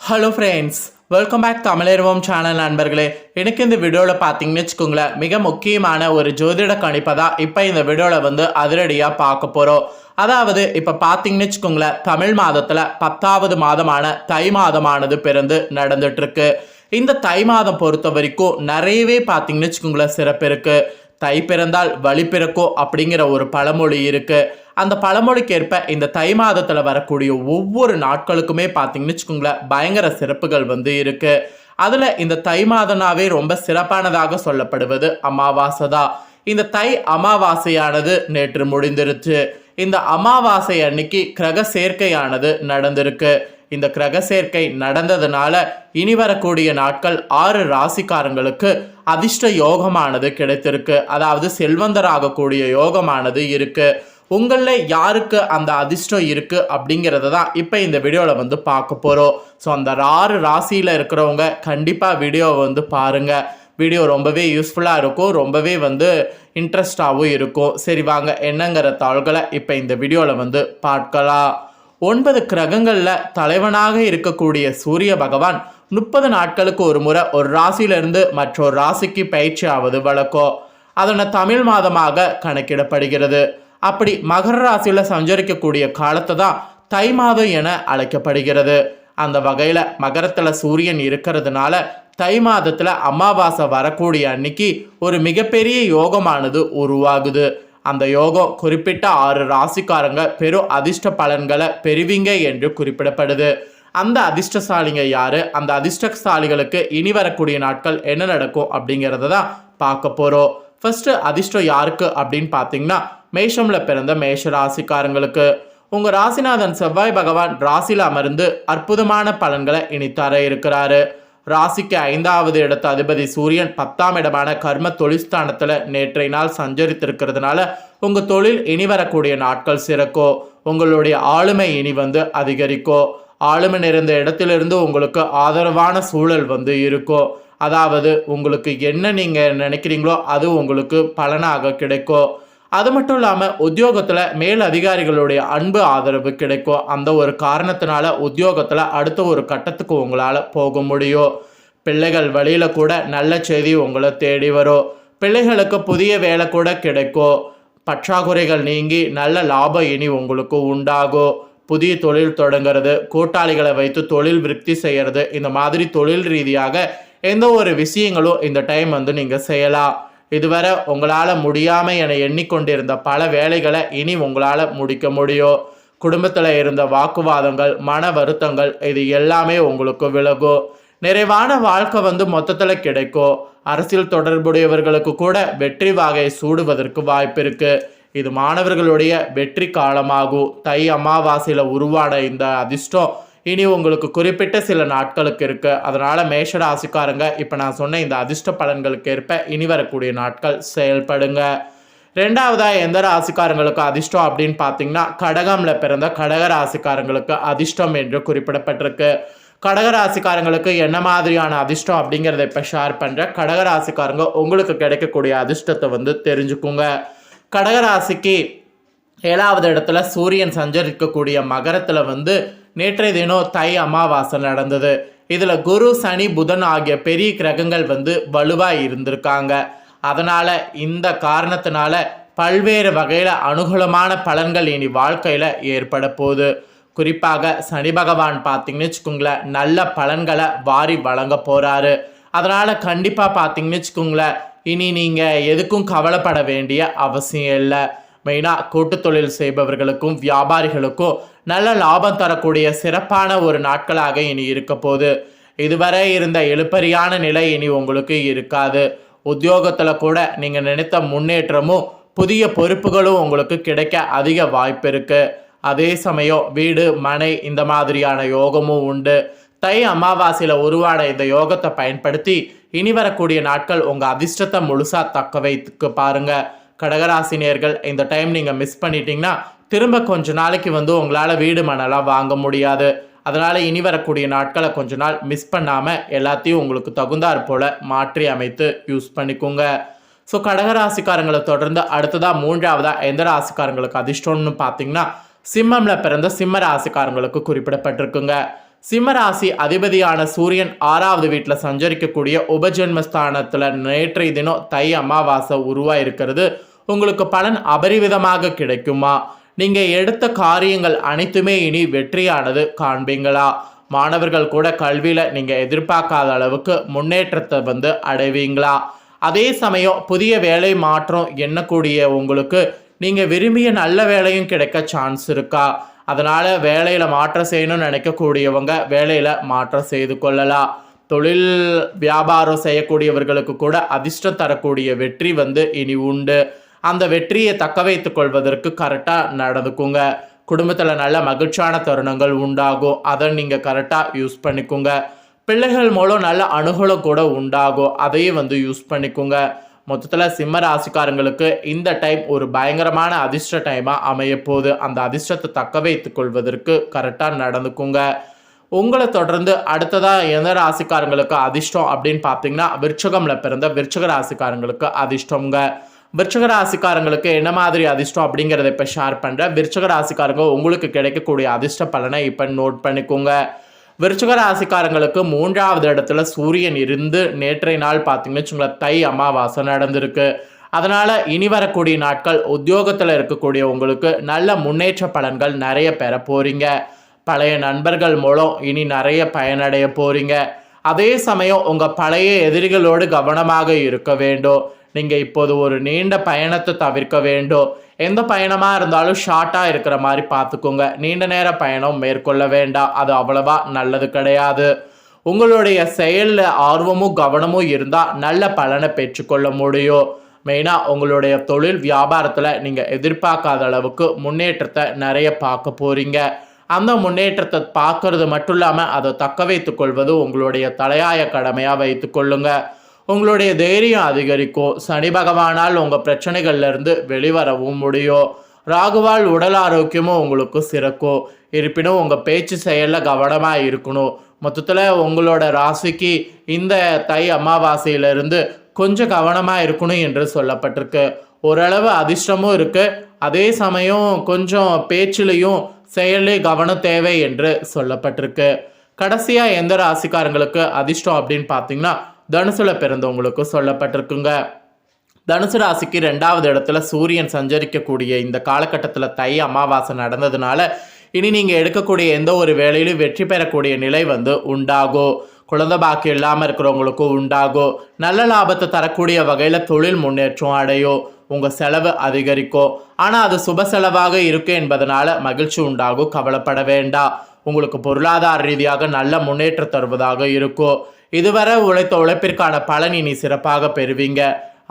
Hello friends welcome back தமிழர்வம் channel நண்பர்களே. எனக்கு இந்த வீடியோவில் பார்த்தீங்கன்னு வச்சுக்கோங்களேன் மிக முக்கியமான ஒரு ஜோதிட கணிப்பை தான் இப்போ இந்த வீடியோவில் வந்து அதிரடியாக பார்க்க போகிறோம் அதாவது இப்போ பார்த்தீங்கன்னு வச்சுக்கோங்களேன் தமிழ் மாதத்தில் பத்தாவது மாதமான தை மாதமானது பிறந்து நடந்துட்டுருக்கு இந்த தை மாதம் பொறுத்த வரைக்கும் நிறையவே பார்த்தீங்கன்னு வச்சுக்கோங்களேன் சிறப்பு இருக்குது தை பிறந்தால் வழி பிறக்கும் அப்படிங்கிற ஒரு பழமொழி இருக்கு. அந்த பழமொழிக்கேற்ப இந்த தை மாதத்தில் வரக்கூடிய ஒவ்வொரு நாட்களுக்குமே பார்த்தீங்கன்னு வச்சுக்கோங்களேன் பயங்கர சிறப்புகள் வந்து இருக்கு. அதில் இந்த தை மாதனாவே ரொம்ப சிறப்பானதாக சொல்லப்படுவது அமாவாசை தான். இந்த தை அமாவாசையானது நேற்று முடிந்திருச்சு. இந்த அமாவாசை அன்னைக்கு கிரக சேர்க்கையானது நடந்திருக்கு. இந்த கிரக சேர்க்கை நடந்ததுனால இனி வரக்கூடிய நாட்கள் ஆறு ராசிக்காரங்களுக்கு அதிர்ஷ்ட யோகமானது கிடைத்திருக்கு. அதாவது செல்வந்தராகக்கூடிய யோகமானது இருக்கு. உங்களில் யாருக்கு அந்த அதிர்ஷ்டம் இருக்கு அப்படிங்கிறத தான் இப்போ இந்த வீடியோவில் வந்து பார்க்க போகிறோம் ஸோ அந்த ஆறு ராசியில் இருக்கிறவங்க கண்டிப்பாக வீடியோவை வந்து பாருங்கள் வீடியோ ரொம்பவே யூஸ்ஃபுல்லாக இருக்கும். ரொம்பவே வந்து இன்ட்ரெஸ்டாகவும் இருக்கும். சரி வாங்க என்னங்கிற தாள்களை இப்போ இந்த வீடியோவில் வந்து பார்க்கலாம். ஒன்பது கிரகங்களில் தலைவனாக இருக்கக்கூடிய சூரிய பகவான் முப்பது நாட்களுக்கு ஒரு முறை ஒரு ராசியிலிருந்து மற்றொரு ராசிக்கு பயிற்சி ஆவது வழக்கம் அதனை தமிழ் மாதமாக கணக்கிடப்படுகிறது. அப்படி மகர ராசியில் சஞ்சரிக்கக்கூடிய காலத்தை தான் தை மாதம் என அழைக்கப்படுகிறது. அந்த வகையில் மகரத்தில் சூரியன் இருக்கிறதுனால தை மாதத்தில் அமாவாசை வரக்கூடிய அன்னைக்கு ஒரு மிகப்பெரிய யோகமானது உருவாகுது. அந்த யோகம் குறிப்பிட்ட ஆறு ராசிக்காரங்க பெரும் அதிர்ஷ்ட பலன்களை பெறுவீங்க என்று குறிப்பிடப்படுது. அந்த அதிர்ஷ்டசாலிங்க யாரு? அந்த அதிர்ஷ்டசாலிகளுக்கு இனி வரக்கூடிய நாட்கள் என்ன நடக்கும் அப்படிங்கிறத தான் பார்க்க போகிறோம் ஃபர்ஸ்ட் அதிர்ஷ்டம் யாருக்கு அப்படின்னு பார்த்தீங்கன்னா மேஷமில் பிறந்த மேஷ ராசிக்காரங்களுக்கு. உங்க ராசிநாதன் செவ்வாய் பகவான் ராசியில் அமர்ந்து அற்புதமான பலன்களை இனி தர இருக்கிறாரு. ராசிக்கு ஐந்தாவது இடத்த அதிபதி சூரியன் பத்தாம் இடமான கர்ம தொழில்ஸ்தானத்தில் நேற்றைய நாள் சஞ்சரித்திருக்கிறதுனால உங்கள் தொழில் இனி வரக்கூடிய நாட்கள் சிறக்கோ உங்களுடைய ஆளுமை இனி வந்து அதிகரிக்கோ ஆளுமை நிறைந்த இடத்திலிருந்து உங்களுக்கு ஆதரவான சூழல் வந்து இருக்கும் அதாவது உங்களுக்கு என்ன நீங்கள் நினைக்கிறீங்களோ அது உங்களுக்கு பலனாக கிடைக்கும் அது மட்டும் இல்லாமல் உத்தியோகத்தில் மேல் அதிகாரிகளுடைய அன்பு ஆதரவு கிடைக்கும். அந்த ஒரு காரணத்தினால உத்தியோகத்தில் அடுத்த ஒரு கட்டத்துக்கு உங்களால் போக முடியும். பிள்ளைகள் வழியில் கூட நல்ல செய்தி உங்களை தேடி வரும். பிள்ளைகளுக்கு புதிய வேலை கூட கிடைக்கும். பற்றாக்குறைகள் நீங்கி நல்ல லாபம் இனி உங்களுக்கு உண்டாகும். புதிய தொழில் தொடங்குறது கூட்டாளிகளை வைத்து தொழில் விருத்தி செய்கிறது இந்த மாதிரி தொழில் ரீதியாக எந்த ஒரு விஷயங்களும் இந்த டைம் வந்து நீங்கள் செய்யலாம். இதுவரை உங்களால் முடியாமல் என எண்ணிக்கொண்டிருந்த பல வேலைகளை இனி உங்களால் முடிக்க முடியும் குடும்பத்தில் இருந்த வாக்குவாதங்கள் மன வருத்தங்கள் இது எல்லாமே உங்களுக்கு விலகும் நிறைவான வாழ்க்கை வந்து மொத்தத்தில் கிடைக்கும் அரசியல் தொடர்புடையவர்களுக்கு கூட வெற்றி வாகை சூடுவதற்கு வாய்ப்பு இருக்குது இது மாணவர்களுடைய வெற்றி காலமாகும் தை அமாவாசையில் உருவான இந்த அதிர்ஷ்டம் இனி உங்களுக்கு குறிப்பிட்ட சில நாட்களுக்கு இருக்கு. அதனால மேஷ ராசிக்காரங்க இப்போ நான் சொன்ன இந்த அதிர்ஷ்ட பலன்களுக்கு ஏற்ப இனி வரக்கூடிய நாட்கள் செயல்படுங்க. ரெண்டாவதா எந்த ராசிக்காரங்களுக்கு அதிர்ஷ்டம் அப்படின்னு பார்த்தீங்கன்னா கடகம்ல பிறந்த கடக ராசிக்காரங்களுக்கு அதிர்ஷ்டம் என்று குறிப்பிடப்பட்டிருக்கு. கடக ராசிக்காரங்களுக்கு என்ன மாதிரியான அதிர்ஷ்டம் அப்படிங்கிறத இப்போ ஷேர் பண்ணுறேன் கடக ராசிக்காரங்க உங்களுக்கு கிடைக்கக்கூடிய அதிர்ஷ்டத்தை வந்து தெரிஞ்சுக்குங்க. கடகராசிக்கு ஏழாவது இடத்துல சூரியன் சஞ்சரிக்கக்கூடிய மகரத்தில் வந்து நேற்றைய தினம் தை அமாவாசை நடந்தது. இதில் குரு சனி புதன் ஆகிய பெரிய கிரகங்கள் வந்து வலுவாக இருந்திருக்காங்க. அதனால் இந்த காரணத்தினால பல்வேறு வகையில் அனுகூலமான பலன்கள் இனி வாழ்க்கையில் ஏற்பட போகுது. குறிப்பாக சனி பகவான் பார்த்தீங்கன்னு வச்சுக்கோங்களேன் நல்ல பலன்களை வாரி வழங்க போகிறாரு அதனால் கண்டிப்பாக பார்த்தீங்கன்னு வச்சுக்கோங்களேன் இனி நீங்கள் எதுக்கும் கவலைப்பட வேண்டிய அவசியம் இல்லை. மெயினாக கூட்டு தொழில் செய்பவர்களுக்கும் வியாபாரிகளுக்கும் நல்ல லாபம் தரக்கூடிய சிறப்பான ஒரு நாட்களாக இனி இருக்க போகுது. இதுவரை இருந்த எழுப்பறியான நிலை இனி உங்களுக்கு இருக்காது. உத்தியோகத்தில் கூட நீங்கள் நினைத்த முன்னேற்றமும் புதிய பொறுப்புகளும் உங்களுக்கு கிடைக்க அதிக வாய்ப்பு இருக்குது அதே சமயம் வீடு மனை இந்த மாதிரியான யோகமும் உண்டு. தை அமாவாசையில் உருவான இந்த யோகத்தை பயன்படுத்தி இனி வரக்கூடிய நாட்கள் உங்கள் அதிர்ஷ்டத்தை முழுசாக தக்க வைத்துக்கு பாருங்கள் கடகராசினியர்கள் இந்த டைம் நீங்கள் மிஸ் பண்ணிட்டீங்கன்னா திரும்ப கொஞ்ச நாளைக்கு வந்து உங்களால் வீடு மனலாம் வாங்க முடியாது. அதனால் இனி வரக்கூடிய நாட்களை கொஞ்ச நாள் மிஸ் பண்ணாமல் எல்லாத்தையும் உங்களுக்கு தகுந்தாற் போல் மாற்றி அமைத்து யூஸ் பண்ணிக்கோங்க. ஸோ கடகராசிக்காரங்களை தொடர்ந்து அடுத்ததாக மூன்றாவதாக எந்த ராசிக்காரங்களுக்கு அதிர்ஷ்டம்னு பார்த்தீங்கன்னா சிம்மம்ல பிறந்த சிம்ம ராசிக்காரங்களுக்கு குறிப்பிடப்பட்டிருக்குங்க. சிம்மராசி அதிபதியான சூரியன் ஆறாவது வீட்டில் சஞ்சரிக்கக்கூடிய உபஜென்மஸ்தானத்தில் நேற்றைய தினம் தை அமாவாசை உருவாயிருக்கிறது. உங்களுக்கு பலன் அபரிவிதமாக கிடைக்குமா? நீங்கள் எடுத்த காரியங்கள் அனைத்துமே இனி வெற்றியானது காண்பீங்களா? மாணவர்கள் கூட கல்வியில் நீங்கள் எதிர்பார்க்காத அளவுக்கு முன்னேற்றத்தை வந்து அடைவீங்களா? அதே சமயம் புதிய வேலை மாற்றம் எண்ணக்கூடிய உங்களுக்கு நீங்கள் விரும்பிய நல்ல வேலையும் கிடைக்க சான்ஸ் இருக்கா? அதனால் வேலையில் மாற்றம் செய்யணும்னு நினைக்கக்கூடியவங்க வேலையில் மாற்றம் செய்து கொள்ளலாம். தொழில் வியாபாரம் செய்யக்கூடியவர்களுக்கு கூட அதிர்ஷ்டம் தரக்கூடிய வெற்றி வந்து இனி உண்டு. அந்த வெற்றியை தக்க வைத்து கொள்வதற்கு கரெக்டாக நடந்துக்குங்க. குடும்பத்தில் நல்ல மகிழ்ச்சியான தருணங்கள் உண்டாகும். அதை நீங்கள் கரெக்டாக யூஸ் பண்ணிக்கோங்க. பிள்ளைகள் மூலம் நல்ல அணுகலும் கூட உண்டாகும். அதையும் வந்து யூஸ் பண்ணிக்கோங்க. மொத்தத்தில் சிம்ம ராசிக்காரங்களுக்கு இந்த டைம் ஒரு பயங்கரமான அதிர்ஷ்ட டைமாக அமையப்போகுது அந்த அதிர்ஷ்டத்தை தக்க வைத்துக் கொள்வதற்கு கரெக்டாக நடந்துக்குங்க. உங்களை தொடர்ந்து அடுத்ததாக எந்த ராசிக்காரங்களுக்கு அதிர்ஷ்டம் அப்படின்னு பார்த்தீங்கன்னா விருச்சகம்ல பிறந்த விருச்சக ராசிக்காரங்களுக்கு அதிர்ஷ்டங்க விருச்சக ராசிக்காரங்களுக்கு என்ன மாதிரி அதிர்ஷ்டம் அப்படிங்கிறத இப்போ ஷேர் பண்ணுறேன் விருச்சக ராசிக்காரங்க உங்களுக்கு கிடைக்கக்கூடிய அதிர்ஷ்ட பலனை இப்போ நோட் பண்ணிக்கோங்க. விருச்சிக ராசிக்காரங்களுக்கு மூன்றாவது இடத்துல சூரியன் இருந்து நேற்றைய நாள் பார்த்தீங்கன்னு வச்சுங்களேன் தை அமாவாசை நடந்திருக்கு. அதனால் இனி வரக்கூடிய நாட்கள் உத்தியோகத்தில் இருக்கக்கூடிய உங்களுக்கு நல்ல முன்னேற்ற பலன்கள் நிறைய பெற போகிறீங்க பழைய நண்பர்கள் மூலம் இனி நிறைய பயனடைய போகிறீங்க அதே சமயம் உங்கள் பழைய எதிரிகளோடு கவனமாக இருக்க வேண்டும். நீங்கள் இப்போது ஒரு நீண்ட பயணத்தை தவிர்க்க வேண்டும். எந்த பயணமாக இருந்தாலும் ஷார்ட்டாக இருக்கிற மாதிரி பார்த்துக்கோங்க. நீண்ட நேர பயணம் மேற்கொள்ள வேண்டாம். அது அவ்வளவா நல்லது கிடையாது. உங்களுடைய செயலில் ஆர்வமும் கவனமும் இருந்தால் நல்ல பலனை பெற்றுக்கொள்ள முடியும். மெயினாக உங்களுடைய தொழில் வியாபாரத்தில் நீங்கள் எதிர்பார்க்காத அளவுக்கு முன்னேற்றத்தை நிறைய பார்க்க போகிறீங்க அந்த முன்னேற்றத்தை பார்க்கறது மட்டும் இல்லாமல் அதை தக்க வைத்துக் கொள்வது உங்களுடைய தலையாய கடமையாக வைத்துக்கொள்ளுங்கள் உங்களுடைய தைரியம் அதிகரிக்கும். சனி பகவானால் உங்கள் பிரச்சனைகள்லேருந்து வெளிவரவும் முடியும். ராகுவால் உடல் ஆரோக்கியமும் உங்களுக்கு சிறக்கும். இருப்பினும் உங்கள் பேச்சு செயலில் கவனமாக இருக்கணும். மொத்தத்தில் உங்களோட ராசிக்கு இந்த தை அமாவாசையிலிருந்து கொஞ்சம் கவனமாக இருக்கணும் என்று சொல்லப்பட்டிருக்கு. ஓரளவு அதிர்ஷ்டமும் இருக்குது அதே சமயம் கொஞ்சம் பேச்சிலையும் செயலே கவனம் தேவை என்று சொல்லப்பட்டிருக்கு. கடைசியாக எந்த ராசிக்காரங்களுக்கு அதிர்ஷ்டம் அப்படின்னு பார்த்தீங்கன்னா தனுசுல பிறந்தவங்களுக்கும் சொல்லப்பட்டிருக்குங்க. தனுசு ராசிக்கு ரெண்டாவது இடத்துல சூரியன் சஞ்சரிக்கக்கூடிய இந்த காலகட்டத்தில் தை அமாவாசை நடந்ததுனால இனி நீங்கள் எடுக்கக்கூடிய எந்த ஒரு வேலையிலும் வெற்றி பெறக்கூடிய நிலை வந்து உண்டாகும். குழந்தை பாக்கியம் இல்லாமல் இருக்கிறவங்களுக்கும் உண்டாகும். நல்ல லாபத்தை தரக்கூடிய வகையில் தொழில் முன்னேற்றம் அடையும். உங்கள் செலவு அதிகரிக்கும். ஆனால் அது சுப செலவாக இருக்கும் என்பதனால மகிழ்ச்சி உண்டாகும். கவலைப்பட வேண்டாம். உங்களுக்கு பொருளாதார ரீதியாக நல்ல முன்னேற்றம் தருவதாக இருக்கும். இதுவரை உழைத்த உழைப்பிற்கான பலன் இனி சிறப்பாக பெறுவீங்க.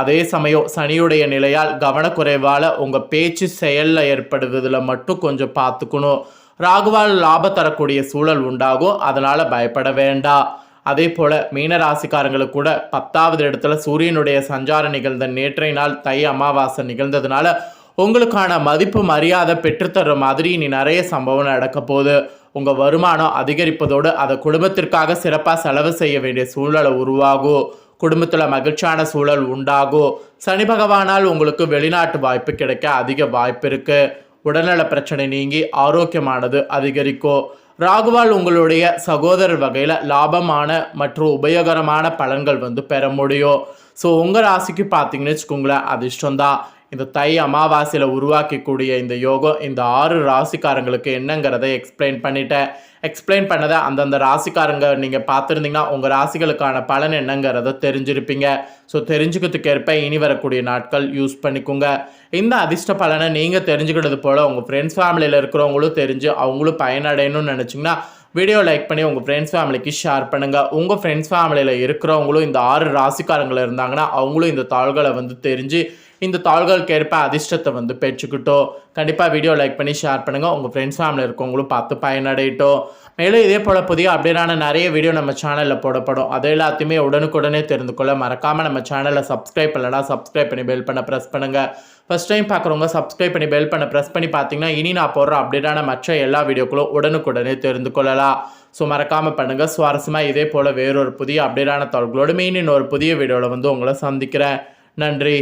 அதே சமயம் சனியுடைய நிலையால் கவனக்குறைவால் உங்கள் பேச்சு செயலில் ஏற்படுவதில் மட்டும் கொஞ்சம் பார்த்துக்கணும் ராகுவால் லாபம் தரக்கூடிய சூழல் உண்டாகும். அதனால் பயப்பட வேண்டாம். அதே போல் மீன ராசிக்காரங்களுக்கு கூட பத்தாவது இடத்துல சூரியனுடைய சஞ்சாரம் நிகழ்ந்த நேற்றைய நாள் தை அமாவாசை நிகழ்ந்ததுனால உங்களுக்கான மதிப்பு மரியாதை பெற்றுத்தர மாதிரி இனி நிறைய சம்பவம் நடக்க போகுது. உங்கள் வருமானம் அதிகரிப்பதோடு அதை குடும்பத்திற்காக சிறப்பாக செலவு செய்ய வேண்டிய சூழலை உருவாகும் குடும்பத்தில் மகிழ்ச்சியான சூழல் உண்டாகும் சனி பகவானால் உங்களுக்கு வெளிநாட்டு வாய்ப்பு கிடைக்க அதிக வாய்ப்பு இருக்குது உடல்நல பிரச்சனை நீங்கி ஆரோக்கியமானது அதிகரிக்கும் ராகுவால் உங்களுடைய சகோதரர் வகையில் லாபமான மற்றும் உபயோகரமான பலன்கள் வந்து பெற முடியும். ஸோ உங்கள் ராசிக்கு பார்த்தீங்கன்னு வச்சுக்கோங்களேன் அதிர்ஷ்டம் தான் இந்த தை அமாவாசையில் உருவாக்கக்கூடிய இந்த யோகம் இந்த ஆறு ராசிக்காரங்களுக்கு என்னங்கிறத எக்ஸ்பிளைன் பண்ணிட்டேன் எக்ஸ்பிளைன் பண்ணதை அந்தந்த ராசிக்காரங்க நீங்கள் பார்த்துருந்தீங்கன்னா உங்கள் ராசிகளுக்கான பலன் என்னங்கிறத தெரிஞ்சிருப்பீங்க. ஸோ தெரிஞ்சுக்கிறதுக்கு ஏற்ப இனி வரக்கூடிய நாட்கள் யூஸ் பண்ணிக்கோங்க. இந்த அதிர்ஷ்ட பலனை நீங்கள் தெரிஞ்சுக்கிட்டது போல் உங்கள் ஃப்ரெண்ட்ஸ் ஃபேமிலியில் இருக்கிறவங்களும் தெரிஞ்சு அவங்களும் பயனடையணும்னு நினச்சிங்கன்னா வீடியோ லைக் பண்ணி உங்கள் ஃப்ரெண்ட்ஸ் ஃபேமிலிக்கு ஷேர் பண்ணுங்கள் உங்கள் ஃப்ரெண்ட்ஸ் ஃபேமிலியில் இருக்கிறவங்களும் இந்த ஆறு ராசிக்காரங்கள் இருந்தாங்கன்னா அவங்களும் இந்த தாள்களை வந்து தெரிஞ்சு இந்த தாள்களுக்கு ஏற்ப அதிர்ஷ்டத்தை வந்து பெற்றுக்கிட்டோம் கண்டிப்பாக வீடியோ லைக் பண்ணி ஷேர் பண்ணுங்கள் உங்கள் ஃப்ரெண்ட்ஸ் ஃபேமிலி இருக்கவங்களும் பார்த்து பயனடையட்டும். மேலும் இதே போல் புதிய அப்டேட்டான நிறைய வீடியோ நம்ம சேனலில் போடப்படும். அது எல்லாத்தையுமே உடனுக்குடனே தெரிந்து கொள்ள மறக்காமல் நம்ம சேனலை சப்ஸ்கிரைப் பண்ணலனா சப்ஸ்கிரைப் பண்ணி பெல் பண்ண ப்ரெஸ் பண்ணுங்கள் ஃபஸ்ட் டைம் பார்க்குறவங்க சப்ஸ்கிரைப் பண்ணி பெல் பண்ண ப்ரெஸ் பண்ணி பார்த்தீங்கன்னா இனி நான் போடுற அப்டேட்டான மற்ற எல்லா வீடியோக்களும் உடனுக்குடனே தெரிந்து கொள்ளலாம். ஸோ மறக்காமல் பண்ணுங்கள் சுவாரஸ்யமாக இதே போல் வேறொரு புதிய அப்டேட்டான தகவல்களோடு மீன் இன்னொரு புதிய வீடியோவில் வந்து உங்களை சந்திக்கிறேன். நன்றி.